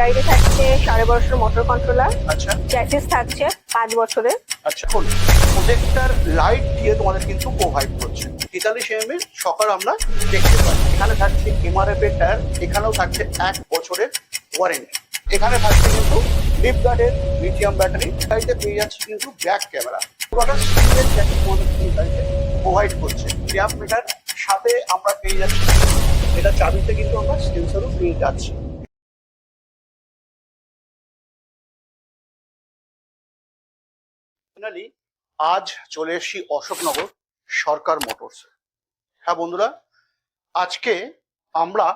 গাড়িতে থাকছে সাড়ে বারোশোর মোটর কন্ট্রোলার আচ্ছা। চ্যাসিস থাকছে পাঁচ বছরের। আচ্ছা এখন প্রজেক্টার লাইট দিয়ে তোমাদের কিন্তু প্রোভাইড করছে। তেতাল্লিশ এম এর সকাল আমরা দেখতে পাই এখানে থাকছে এমআরএফ এর টায়ার এখানেও থাকছে এক বছরের ওয়ারেন্টি এখানে থাকছে কিন্তু লিপ গার্ডের লিথিয়াম ব্যাটারি গাড়িতে পেয়ে যাচ্ছে কিন্তু ব্যাক ক্যামেরা প্রোভাইড করছে। ট্যাপ মিটার সাথে আমরা পেয়ে যাচ্ছি এটা চাবিতে কিন্তু আমরা সেন্সারও পেয়ে যাচ্ছি ফাইনালি আজ চলে এসেছি অশোকনগর সরকার মোটরস হ্যাঁ বন্ধুরা, আজকে আমরা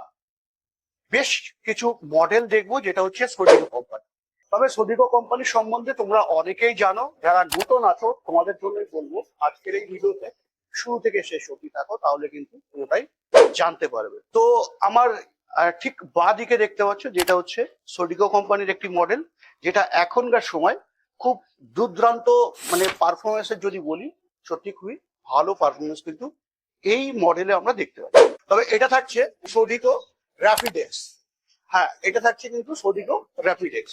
বেশ কিছু মডেল দেখব, যেটা হচ্ছে সোডিকো কোম্পানি তবে সোডিকো কোম্পানি সম্বন্ধে তোমরা অনেকেই জানো, যারা নতুন আছো, তোমাদের জন্যই বলব, আজকের এই ভিডিওতে শুরু থেকে শেষ অবধি থাকো, তাহলে কিন্তু পুরোটাই জানতে পারবে। তো আমার ঠিক বাঁ দিকে দেখতে পাচ্ছ, যেটা হচ্ছে সোডিকো কোম্পানির একটি মডেল যেটা এখনকার সময় খুব দুর্দান্ত মানে পারফরমেন্সের যদি বলি, সত্যি খুবই ভালো পারফরমেন্স কিন্তু এই মডেলে আমরা দেখতে পাই তবে এটা থাকছে সোডিকো র্যাপিডেক্স হ্যাঁ এটা থাকছে কিন্তু সোডিকো র্যাপিডেক্স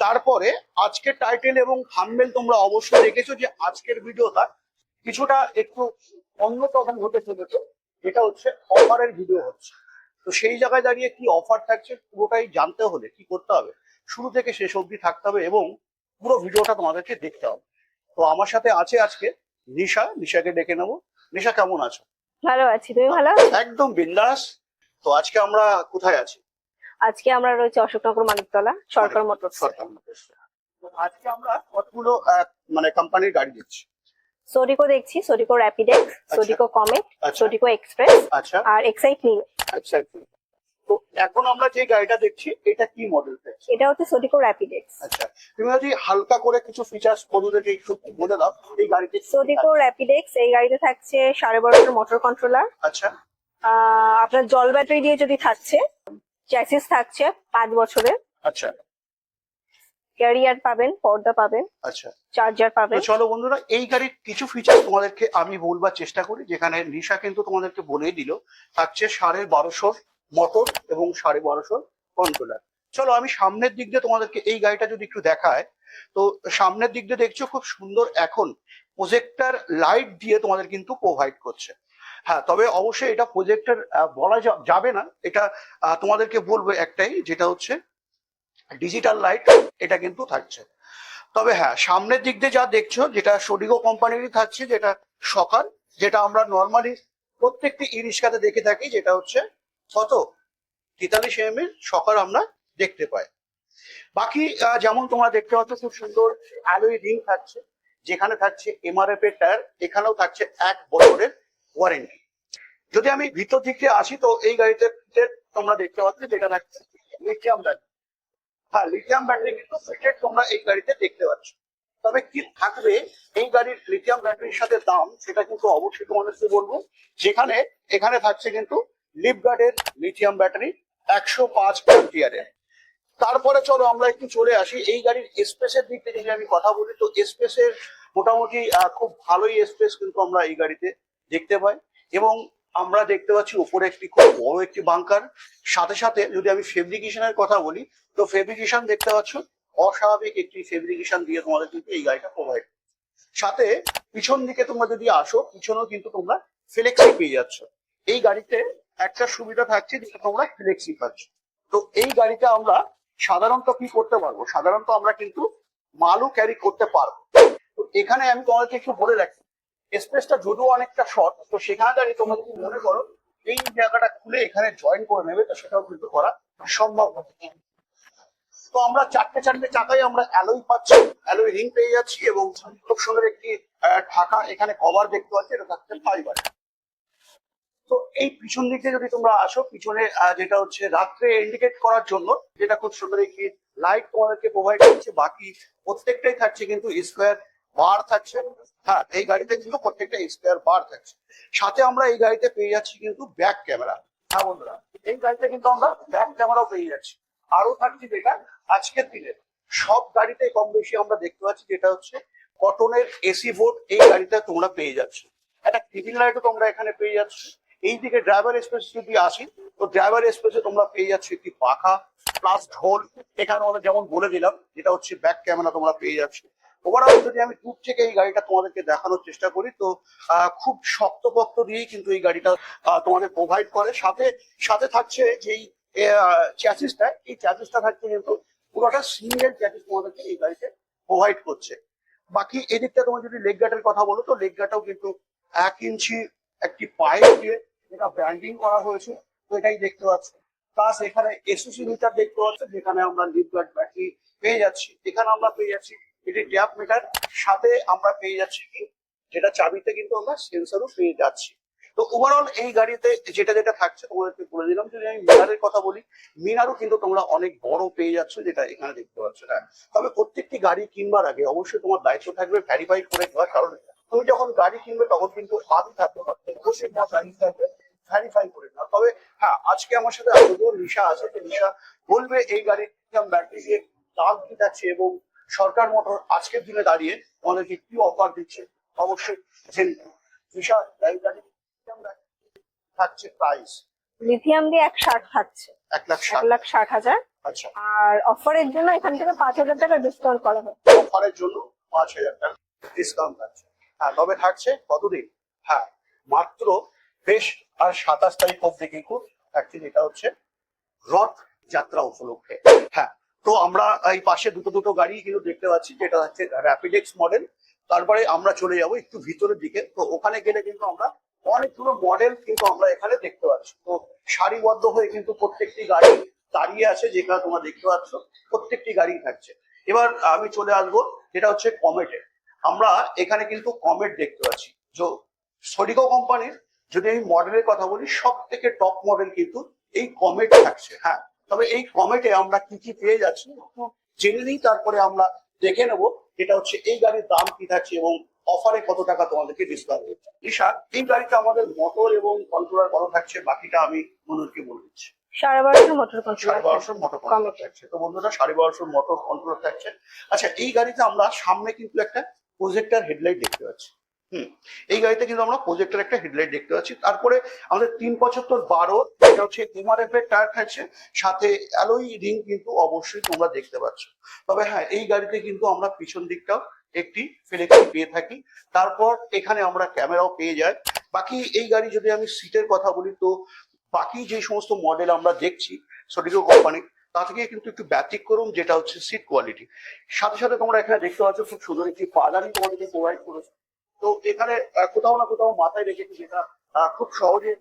তারপরে আজকের টাইটেল এবং থাম্বেল তোমরা অবশ্যই দেখেছ যে আজকের ভিডিওটা কিছুটা একটু অন্যতম হতে চলেছে। যেটা হচ্ছে অফারের ভিডিও হচ্ছে। তো সেই জায়গায় দাঁড়িয়ে কি অফার থাকছে পুরোটাই জানতে হলে কি করতে হবে? শুরু থেকে শেষ অবধি থাকতে হবে এবং পুরো ভিডিওটা তোমাদেরকে দেখতে হবে। তো আমার সাথে আছে আজকে নিশা নিশাকে ডেকে নেব। নিশা কেমন আছো? ভালো আছি তুমি ভালো? একদম বিন্দাস। তো আজকে আমরা কোথায় আছি? আজকে আমরা রয়েছে অশোকনগর মানিকতলা সরকার মোটর সরকার আজকে আমরা কতগুলো মানে কোম্পানির গাড়ি দিচ্ছি সোডিকো দেখছি সোডিকো র্যাপিডেক্স সোডিকো কমেট সোডিকো এক্সপ্রেস আচ্ছা। আর এক্সাইট নিউ আচ্ছা তো এখন আমরা যে গাড়িটা দেখছি এটা কি মডেল এটা হচ্ছে সোডিকো র্যাপিডেক্স আচ্ছা তুমি যদি হালকা করে কিছু ফিচার্স বন্ধুদেরকে একটু বলে দাও এই গাড়িতে সোডিকো? র্যাপিডেক্স এই গাড়িতে থাকছে সাড়ে বারোশোর মোটর কন্ট্রোলার আচ্ছা। আপনার জল ব্যাটারি দিয়ে যদি থাকছে চ্যাসিস থাকছে পাঁচ বছরের। আচ্ছা। ক্যারিয়ার পাবেন পর্দা পাবেন আচ্ছা। চার্জার পাবেন। চলো বন্ধুরা এই গাড়ির কিছু ফিচার তোমাদেরকে আমি বলবার চেষ্টা করি যেখানে নিশা কিন্তু তোমাদেরকে বলেই দিল থাকছে সাড়ে বারোশোর মোটর এবং সাড়ে বারোশোর কন্ট্রোলার চলো আমি সামনের দিক দিয়ে তোমাদেরকে এই গাড়িটা যদি একটু দেখায়, তো সামনের দিক দিয়ে দেখছ খুব সুন্দর এখন প্রজেক্টার লাইট দিয়ে তোমাদের কিন্তু প্রোভাইড করছে। হ্যাঁ তবে অবশ্যই এটা প্রজেক্টার বলা যাবে না। এটা তোমাদেরকে বলব একটাই, যেটা হচ্ছে ডিজিটাল লাইট এটা কিন্তু থাকছে। তবে হ্যাঁ সামনের দিক দিয়ে যা দেখছ, যেটা সোডিগো কোম্পানিরই থাকছে, যেটা সকাল যেটা আমরা নর্মালি প্রত্যেকটি ই রিক্সাতে দেখে থাকি, যেটা হচ্ছে কত তেতাল্লিশ এম এর সকাল আমরা দেখতে পাই। বাকি যেমন তোমরা দেখতে পাচ্ছ, খুব সুন্দর অ্যালোই রিং থাকছে, যেখানে থাকছে এমআরএফ এর টায়ার, এখানেও থাকছে এক বছরের ওয়ারেন্টি। যদি আমি ভিতর দিক দিয়ে আসি, তো এই গাড়িতে তোমরা দেখতে পাচ্ছ যেটা থাকছে লিথিয়াম ব্যাটারি হ্যাঁ লিথিয়াম ব্যাটারি কিন্তু ফিটেড তোমরা এই গাড়িতে দেখতে পাচ্ছ। তবে কি থাকবে, এই গাড়ির লিথিয়াম ব্যাটারির সাথে দাম, সেটা কিন্তু অবশ্যই তোমাদেরকে বলব। যেখানে, এখানে থাকছে কিন্তু লিপ গার্ডের লিথিয়াম ব্যাটারি একশো পাঁচ অ্যাম্পিয়ারের। তারপরে চলো আমরা একটু চলে আসি এই গাড়ির স্পেসের দিক থেকে যদি আমি কথা বলি, তো স্পেসের মোটামুটি খুব ভালোই স্পেস কিন্তু আমরা এই গাড়িতে দেখতে পাই এবং আমরা দেখতে পাচ্ছি উপরে একটি খুব বড় একটি বাংকার। সাথে সাথে যদি আমি ফেব্রিকেশনের কথা বলি, তো ফেব্রিকেশন দেখতে পাচ্ছ, অস্বাভাবিক একটি ফেব্রিকেশন দিয়ে তোমাদের কিন্তু এই গাড়িটা প্রোভাইড সাথে পিছন দিকে তোমরা যদি আসো, পিছনেও কিন্তু তোমরা ফ্লেক্সি পেয়ে যাচ্ছ। এই গাড়িতে একটা সুবিধা থাকছে যেটা তোমরা ফ্লেক্সি পাচ্ছ। তো এই গাড়িটা আমরা সাধারণত কি করতে পারব? সাধারণত আমরা কিন্তু মালও ক্যারি করতে পারব। তো এখানে আমি তোমাদেরকে একটু বলে রাখি স্পেসটা যদিও অনেকটা শর্ট তো সেখানে দাঁড়িয়ে তোমরা যদি মনে করো, এই জায়গাটা খুলে এখানে জয়েন করে নেবে, তো সেটাও কিন্তু করা সম্ভব হবে। তো আমরা চারটে চারটে চাকায় আমরা অ্যালোই পাচ্ছি অ্যালোই রিং পেয়ে যাচ্ছি এবং খুব সুন্দর একটি ঢাকা এখানে কভার দেখতে পাচ্ছি, এটা থাকছে ফাইবার তো এই পিছন দিকে যদি তোমরা আসো, পিছনে যেটা হচ্ছে রাত্রে ইন্ডিকেট করার জন্য, যেটা খুব সুন্দর একটি লাইট তোমাদেরকে প্রোভাইড করছে, বাকি প্রত্যেকটাই থাকছে কিন্তু স্কোয়ার বার থাকছে। হ্যাঁ এই গাড়িতে কিন্তু প্রত্যেকটা স্কোয়ার বার থাকছে। সাথে আমরা এই গাড়িতে পেয়ে যাচ্ছি কিন্তু ব্যাক ক্যামেরা হ্যাঁ বন্ধুরা, এই গাড়িতে কিন্তু আমরা ব্যাক ক্যামেরাও পেয়ে যাচ্ছি। আরও থাকছে যেটা আজকের দিনে। সব গাড়িতে কম বেশি আমরা দেখতে পাচ্ছি যেটা হচ্ছে কটনের এসি বোর্ড এই গাড়িতে তোমরা পেয়ে যাচ্ছ। একটা টিভি লাইটও তোমরা এখানে পেয়ে যাচ্ছ। এইদিকে ড্রাইভার স্পেস যদি আসি, তো ড্রাইভার স্পেসে তোমরা পেয়ে যাচ্ছ একটি পাখা প্লাস ঢোল। এখানে আমাদের যেমন বলে দিলাম, যেটা হচ্ছে ব্যাক ক্যামেরা তোমরা পেয়ে যাচ্ছ। ওভারঅল যদি আমি দূর থেকে এই গাড়িটা তোমাদেরকে দেখানোর চেষ্টা করি, তো খুব শক্তপোক্ত দিয়েই কিন্তু এই গাড়িটা তোমাদের প্রোভাইড করে। সাথে সাথে থাকছে যেই চ্যাসিসটা এই চ্যাসিসটা থাকছে কিন্তু পুরোটা সিঙ্গেল চ্যাসিস তোমাদেরকে এই গাড়িতে প্রোভাইড করছে। বাকি এদিকটা তোমার যদি লেগ গার্ডের কথা বলো, তো লেগ গার্ডটাও কিন্তু এক ইঞ্চি একটি পাইপ দিয়ে যেটা ব্র্যান্ডিং করা হয়েছে, তো এটাই দেখতে পাচ্ছ। প্লাস এখানে এসওসি মিটার দেখতে পাচ্ছ, যেখানে আমরা লিভ গার্ড ব্যাটারি পেয়ে যাচ্ছি। এখানে আমরা পেয়ে যাচ্ছি এটি ট্যাপ মিটার সাথে আমরা পেয়ে যাচ্ছি কি, যেটা চাবিতে কিন্তু আমরা সেন্সারও পেয়ে যাচ্ছি। তো ওভারঅল এই গাড়িতে যেটা যেটা থাকছে, তোমাদেরকে বলে দিলাম, যদি আমি মিনারের কথা বলি, মিনারও কিন্তু তোমরা অনেক বড় পেয়ে যাচ্ছ, যেটা এখানে দেখতে পাচ্ছ। হ্যাঁ তবে প্রত্যেকটি গাড়ি কিনবার আগে অবশ্যই তোমার দায়িত্ব থাকবে ভ্যারিফাই করে দেওয়ার, কারণ তুমি যখন গাড়ি কিনবে তখন কিন্তু হাত থাকবে অবশ্যই তোমার গাড়ি থাকবে ভ্যারিফাই করে না তবে হ্যাঁ আজকে আমার সাথে আরও নিশা আছে তো নিশা বলবে এই গাড়ির ব্যাটারি দিয়ে দাম কি যাচ্ছে এবং সরকার মোটর আজকের দিনে দাঁড়িয়ে আমাদেরকে কি অফার দিচ্ছে অবশ্যই জেনে। নিশা এই গাড়ি থাকছে প্রাইস লিথিয়াম দিয়ে এক ষাট থাকছে। এক লাখ ষাট। লাখ ষাট হাজার। আচ্ছা। আর অফারের জন্য এখান থেকে পাঁচ হাজার টাকা ডিসকাউন্ট করা হয়। অফারের জন্য পাঁচ হাজার টাকা ডিসকাউন্ট থাকছে। হ্যাঁ তবে থাকছে, কতদিন? হ্যাঁ মাত্র বেশ আর সাতাশ তারিখ অব্দি কিন্তু যেটা হচ্ছে রথ যাত্রা উপলক্ষে। হ্যাঁ তো আমরা এই পাশে দুটো দুটো গাড়ি কিন্তু দেখতে পাচ্ছি, যেটা হচ্ছে র্যাপিডেক্স মডেল তারপরে আমরা চলে যাব একটু ভিতরের দিকে। তো ওখানে গেলে কিন্তু আমরা অনেকগুলো মডেল কিন্তু আমরা এখানে দেখতে পাচ্ছি। তো সারিবদ্ধ হয়ে কিন্তু প্রত্যেকটি গাড়ি দাঁড়িয়ে আছে যেখানে তোমরা দেখতে পাচ্ছ, প্রত্যেকটি গাড়ি থাকছে। এবার আমি চলে আসব, যেটা হচ্ছে কমেটে আমরা এখানে কিন্তু কমেট দেখতে পাচ্ছি। যে সরিকো কোম্পানির যদি আমি মডেলের কথা বলি সব থেকে টপ মডেল কিন্তু এই কমেট থাকছে হ্যাঁ। তবে এই কমেটে আমরা কি কি পেয়ে যাচ্ছি জেনে নিই তারপরে আমরা দেখে নেব এটা হচ্ছে এই গাড়ির দাম কি থাকছে এবং অফারে কত টাকা তোমাদেরকে ডিসকাউন্ট দিচ্ছে। ঈশা এই গাড়িটা আমাদের মোটর এবং কন্ট্রোলার কত থাকছে বাকিটা আমি মনোজকে বলে দিচ্ছি। সাড়ে বারোশো মোটর সাড়ে বারোশোর মোটর কন্ট্রোলার থাকছে। তো বন্ধুরা সাড়ে বারোশোর মোটর কন্ট্রোলার থাকছে। আচ্ছা এই গাড়িতে আমরা সামনে কিন্তু একটা প্রজেক্টর হেডলাইট দেখতে পাচ্ছি। হুম, এই গাড়িতে কিন্তু আমরা প্রজেক্টর একটা হেডলাইট দেখতে পাচ্ছি। তারপরে আমাদের তিন পঁচাত্তর বারো, এটা হচ্ছে এমআরএফ এর টায়ার থাকছে। সাথে অ্যালোই রিং কিন্তু অবশ্যই তোমরা দেখতে পাচ্ছ। তবে হ্যাঁ এই গাড়িতে কিন্তু আমরা পিছন দিকটাও একটি ফ্লেক্সি পেয়ে থাকি। তারপর এখানে আমরা ক্যামেরাও পেয়ে যাই। বাকি এই গাড়ি যদি আমি সিটের কথা বলি, তো বাকি যে সমস্ত মডেল আমরা দেখছি সোডিকো কোম্পানি তা থেকে কিন্তু একটু ব্যতিক্রম, যেটা হচ্ছে সিট কোয়ালিটি সাথে সাথে তোমরা এখানে দেখতে পাচ্ছ খুব সুন্দর একটি পাদানি তোমাদেরকে প্রোভাইড করেছে। তো এখানে কোথাও না কোথাও মাথায় রেখেছি যেটা খুব সহজে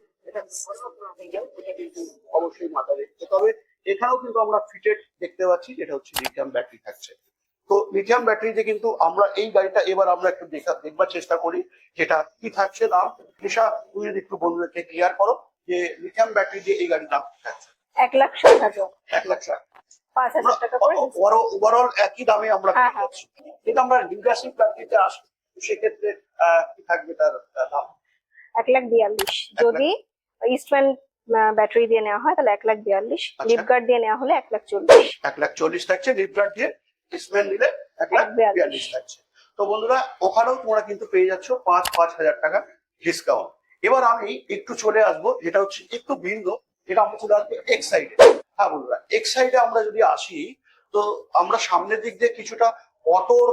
অবশ্যই মাথায় রেখেছে। তবে এখানেও কিন্তু আমরা ফিটেড দেখতে পাচ্ছি, যেটা হচ্ছে লিথিয়াম ব্যাটারি থাকছে। তো লিথিয়াম ব্যাটারিতে কিন্তু আমরা এই গাড়িটা এবার আমরা একটু দেখা, দেখবার চেষ্টা করি যেটা কি থাকছে দাম নিশা, তুমি যদি একটু বন্ধুদেরকে ক্লিয়ার করো যে লিথিয়াম ব্যাটারি দিয়ে এই গাড়ির দাম থাকছে। এক লাখ ষাট হাজার। এক লাখ ষাট। পাঁচ হাজার টাকা করে ওভারঅল একই দামে আমরা হ্যাঁ, পেয়ে যাচ্ছি কিন্তু আমরা লিগাসি ব্যাটারিতে আসি। তো সেক্ষেত্রে কি থাকবে তার দাম? এক লাখ বিয়াল্লিশ। যদি ইস্টম্যান ব্যাটারি দিয়ে নেওয়া হয় তাহলে এক লাখ বিয়াল্লিশ। আচ্ছা। লিপগার্ড দিয়ে নেওয়া হলে এক লাখ চল্লিশ। এক লাখ চল্লিশ থাকছে লিপগার্ড দিয়ে স্মেল নিলে এক লাখ। বিয়াল্লিশ। থাকছে। তো বন্ধুরা ওখানেও তোমরা কিন্তু পেয়ে যাচ্ছ পাঁচ পাঁচ হাজার টাকা ডিসকাউন্ট এবার আমি একটু চলে আসব যেটা হচ্ছে একটু ভিন্ন। যেটা আমরা চলে আসব এক সাইডে হ্যাঁ বন্ধুরা সাইডে আমরা যদি আসি, তো আমরা সামনের দিক দিয়ে কিছুটা অটোর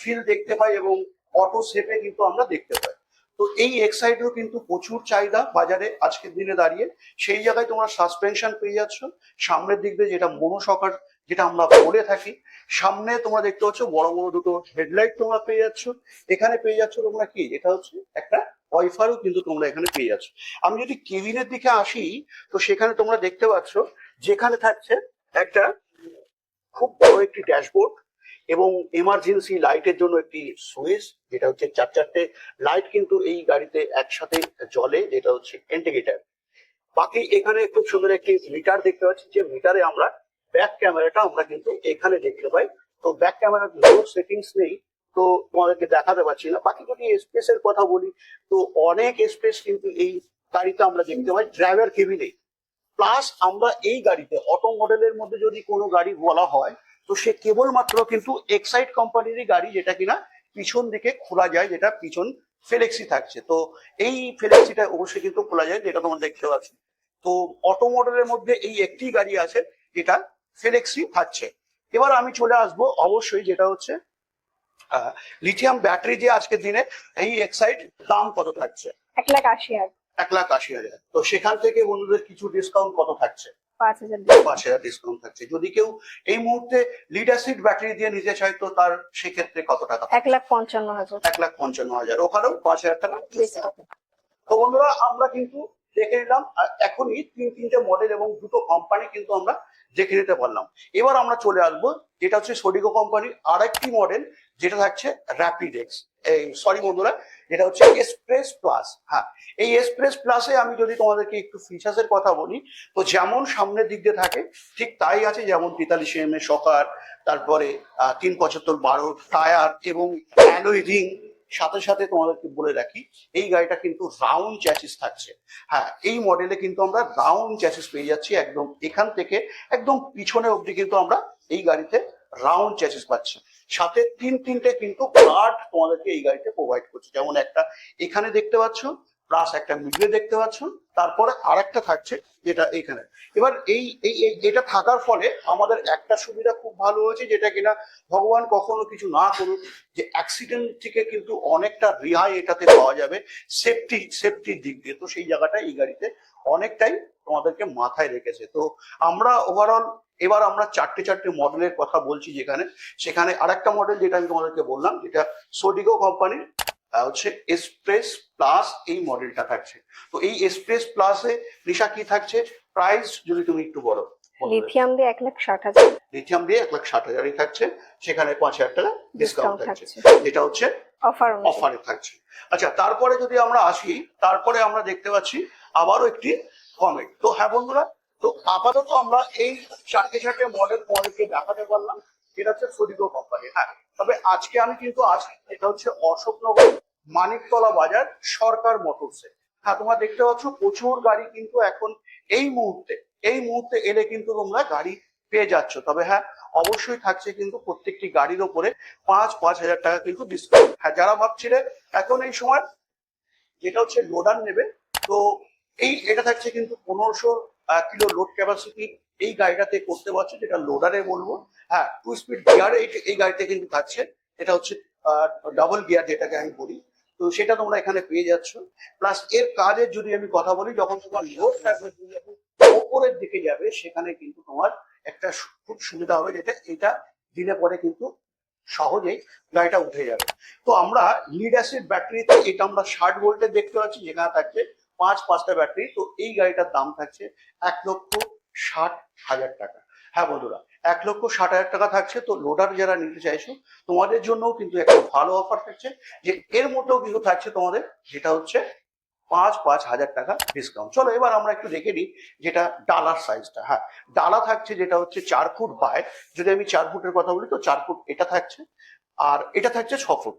ফিল দেখতে পাই এবং অটো শেপে কিন্তু আমরা দেখতে পাই। তো এই এক্সাইডেও কিন্তু প্রচুর চাহিদা বাজারে আজকের দিনে দাঁড়িয়ে। সেই জায়গায় তোমরা সাসপেনশন পেয়ে যাচ্ছ। সামনের দিক দিয়ে যেটা মনোসকার যেটা আমরা বলে থাকি, সামনে তোমরা দেখতে পাচ্ছ বড় বড় দুটো হেডলাইট তোমরা পেয়ে যাচ্ছ। এখানে পেয়ে যাচ্ছ তোমরা কি? এটা হচ্ছে একটা ওয়াইফারও কিন্তু তোমরা এখানে পেয়ে যাচ্ছ। আমি যদি কেবিনের দিকে আসি, তো সেখানে তোমরা দেখতে পাচ্ছ যেখানে থাকছে একটা খুব বড় একটি ড্যাশবোর্ড এবং এমার্জেন্সি লাইটের জন্য একটি সুইচ যেটা হচ্ছে চার চারটে লাইট কিন্তু এই গাড়িতে একসাথে জ্বলে, যেটা হচ্ছে ইন্ডিকেটার বাকি এখানে খুব সুন্দর একটি মিটার দেখতে পাচ্ছি। যে মিটারে আমরা ব্যাক ক্যামেরাটা আমরা কিন্তু এখানে দেখতে পাই। তো ব্যাক ক্যামেরার লো সেটিংস নেই। তো তোমাদেরকে দেখাতে পারছি না। বাকি যদি স্পেস এর কথা বলি, তো অনেক স্পেস কিন্তু এই গাড়িতে আমরা দেখতে পাই ড্রাইভার কেবিনে প্লাস আমরা এই গাড়িতে অটো মডেলের মধ্যে যদি কোনো গাড়ি বলা হয়, তো সে কেবলমাত্র কিন্তু এক্সাইড কোম্পানিরই গাড়ি যেটা কিনা পিছন দিকে খোলা যায়, যেটা পিছন ফেলেক্সি থাকছে। তো এই ফেলেক্সিটা অবশ্যই কিন্তু খোলা যায়, যেটা তোমরা দেখতে পাচ্ছ। তো অটো মডেলের মধ্যে এই একটি গাড়ি আছে, যেটা ফেলেক্সি থাকছে। এবার আমি চলে আসব, অবশ্যই যেটা হচ্ছে লিথিয়াম ব্যাটারি যে আজকের দিনে এই এক্সাইড দাম কত থাকছে? এক লাখ আশি হাজার। এক লাখ আশি হাজার। তো সেখান থেকে বন্ধুদের কিছু ডিসকাউন্ট কত থাকছে? পাঁচ হাজার ডিসকাউন্ট থাকছে। যদি কেউ এই মুহূর্তে লিড অ্যাসিড ব্যাটারি দিয়ে নিতে চায় তো তার সেক্ষেত্রে কত টাকা এক লাখ পঞ্চান্ন হাজার। এক লাখ পঞ্চান্ন হাজার। ওখানেও পাঁচ হাজার টাকা তো বন্ধুরা আমরা কিন্তু দেখে নিলাম এখনই তিন তিনটে মডেল এবং দুটো কোম্পানি কিন্তু আমরা দেখে নিতে পারলাম এবার আমরা চলে আসব, যেটা হচ্ছে সোডিকো কোম্পানির আরেকটি মডেল যেটা থাকছে র্যাপিড এক্স এই সরি বন্ধুরা, যেটা হচ্ছে এক্সপ্রেস প্লাস হ্যাঁ এই এক্সপ্রেস প্লাসে আমি যদি তোমাদেরকে একটু ফিচার্সের কথা বলি, তো যেমন সামনের দিক দিয়ে থাকে, ঠিক তাই আছে যেমন তেতাল্লিশ এম এ সকার তারপরে তিন পঁচাত্তর বারো টায়ার এবং অ্যালোই রিং সাথে সাথে তোমাদেরকে বলে রাখি, এই গাড়িটা কিন্তু রাউন্ড চ্যাসিস থাকছে। হ্যাঁ এই মডেলে কিন্তু আমরা রাউন্ড চ্যাসিস পেয়ে যাচ্ছি একদম এখান থেকে, একদম পিছনে অবধি কিন্তু আমরা এই গাড়িতে রাউন্ড চ্যাসিস পাচ্ছি। সাথে তিন তিনটে কিন্তু গার্ড তোমাদেরকে এই গাড়িতে প্রোভাইড করছে। যেমন একটা, এখানে দেখতে পাচ্ছ প্লাস একটা মিডলে দেখতে পাচ্ছেন, তারপরে আর একটা থাকছে যেটা এখানে। এবার এই, এই- এটা থাকার ফলে আমাদের একটা সুবিধা খুব ভালো হয়েছে, যেটা কিনা ভগবান কখনো কিছু না করুক, যে অ্যাক্সিডেন্ট থেকে কিন্তু অনেকটা রেহাই এটাতে পাওয়া যাবে সেফটি সেফটির দিক দিয়ে। তো সেই জায়গাটা এই গাড়িতে অনেকটাই তোমাদেরকে মাথায় রেখেছে। তো আমরা ওভারঅল এবার আমরা চারটে চারটে মডেলের কথা বলছি যেখানে। সেখানে আরেকটা মডেল যেটা আমি তোমাদেরকে বললাম, যেটা সোডিগো কোম্পানির হচ্ছে এক্সপ্রেস প্লাস এই মডেলটা থাকছে। তো এই প্লাসে নিশা কি থাকছে? প্রাইস যদি তুমি একটু বলো। লিথিয়াম দিয়ে এক লাখ ষাট হাজার। লিথিয়াম দিয়ে এক লাখ ষাট হাজারই থাকছে। সেখানে পাঁচ হাজার টাকা ডিসকাউন্ট থাকছে। যেটা হচ্ছে অফার অফারে থাকছে। আচ্ছা তারপরে যদি আমরা আসি তারপরে আমরা দেখতে পাচ্ছি আবারও একটি কমেন্ট তো হ্যাঁ বন্ধুরা তো আপাতত আমরা এই চারটে চারটে মডেল তোমাদেরকে দেখাতে পারলাম। এটা হচ্ছে সরিগো কোম্পানি হ্যাঁ তবে আজকে আমি কিন্তু আছি এটা হচ্ছে অশোকনগর মানিকতলা বাজার সরকার মোটরসে হ্যাঁ তোমরা দেখতে পাচ্ছ প্রচুর গাড়ি কিন্তু এখন এই মুহূর্তে এই মুহূর্তে এলে কিন্তু তোমরা গাড়ি পেয়ে যাচ্ছ। তবে হ্যাঁ অবশ্যই থাকছে কিন্তু প্রত্যেকটি গাড়ির ওপরে পাঁচ পাঁচ হাজার টাকা কিন্তু ডিসকাউন্ট হ্যাঁ যারা ভাবছিলে এখন এই সময় যেটা হচ্ছে লোডার নেবে, তো এই, এটা থাকছে কিন্তু পনেরোশো কিলো লোড ক্যাপাসিটি এই গাড়িটাতে করতে পারছ, যেটা লোডারে বলব। হ্যাঁ টু স্পিড গিয়ার এই গাড়িতে কিন্তু থাকছে। এটা হচ্ছে ডাবল গিয়ার যেটাকে আমি বলি। তো সেটা তোমরা এখানে পেয়ে যাচ্ছ। প্লাস এর কাজের যদি আমি কথা বলি, যখন তোমার লোড ওপরের দিকে যাবে, সেখানে কিন্তু তোমার একটা খুব সুবিধা হবে যেটা, এটা দিলে পরে কিন্তু সহজেই গাড়িটা উঠে যাবে। তো আমরা লিড অ্যাসিড ব্যাটারিতে এটা আমরা ষাট ভোল্টের দেখতে পাচ্ছি, যেখানে থাকছে পাঁচ, পাঁচটা ব্যাটারি তো এই গাড়িটার দাম থাকছে এক লক্ষ ষাট হাজার টাকা। হ্যাঁ বন্ধুরা, এক লক্ষ ষাট হাজার টাকা থাকছে, তো লোডার যারা নিতে চাইছো, তোমাদের জন্যও কিন্তু একটা ভালো অফার থাকছে, যে এর মধ্যেও কিন্তু থাকছে তোমাদের, যেটা হচ্ছে পাঁচ পাঁচ হাজার টাকা ডিসকাউন্ট চলো এবার আমরা একটু দেখে নিই, যেটা ডালার সাইজটা হ্যাঁ ডালা থাকছে যেটা হচ্ছে চার ফুট বাই যদি আমি চার ফুটের কথা বলি, তো চার ফুট এটা থাকছে, আর এটা থাকছে ছ ফুট।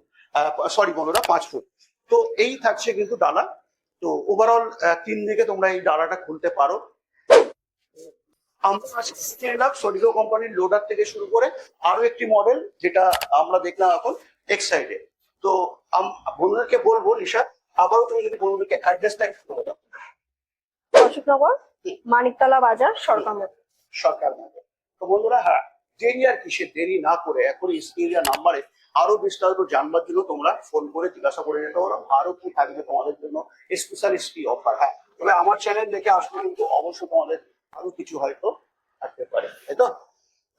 সরি বন্ধুরা, পাঁচ ফুট। তো এই থাকছে কিন্তু ডালা। তো ওভারঅল তিন দিকে তোমরা এই ডালাটা খুলতে পারো। আমরা আজকে শিখে নিলাম সলিডো কোম্পানির লোডার থেকে শুরু করে আরও একটি মডেল যেটা আমরা দেখলাম এখন এক্সাইডে তো বন্ধুদেরকে বলব নিশা আবারও তুমি যদি বন্ধুদেরকে অ্যাড্রেসটা একটু বলে। দাও অশোকনগর মানিকতলা বাজার সরকার সরকার তো বন্ধুরা হ্যাঁ দেরি আর কিসের? দেরি না করে এখন স্ক্রিনিয়া নাম্বারে আরও বিস্তারিত জানবার জন্য তোমরা ফোন করে জিজ্ঞাসা করে নিতে পারো। আরও কি থাকবে তোমাদের জন্য স্পেশাল কি অফার হ্যাঁ তবে আমার চ্যানেল দেখে আসলে কিন্তু অবশ্যই তোমাদের আরও কিছু হয়তো থাকতে পারে, তাই তো?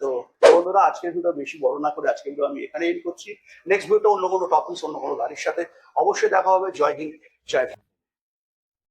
তো বন্ধুরা, আজকের ভিডিও বেশি বড় না করে আজকের ভিডিও আমি এখানে এন্ড করছি। নেক্সট ভিডিও অন্য কোনো টপিকস অন্য কোনো গাড়ির সাথে অবশ্যই দেখা হবে। জয় হিন্দ, জয়।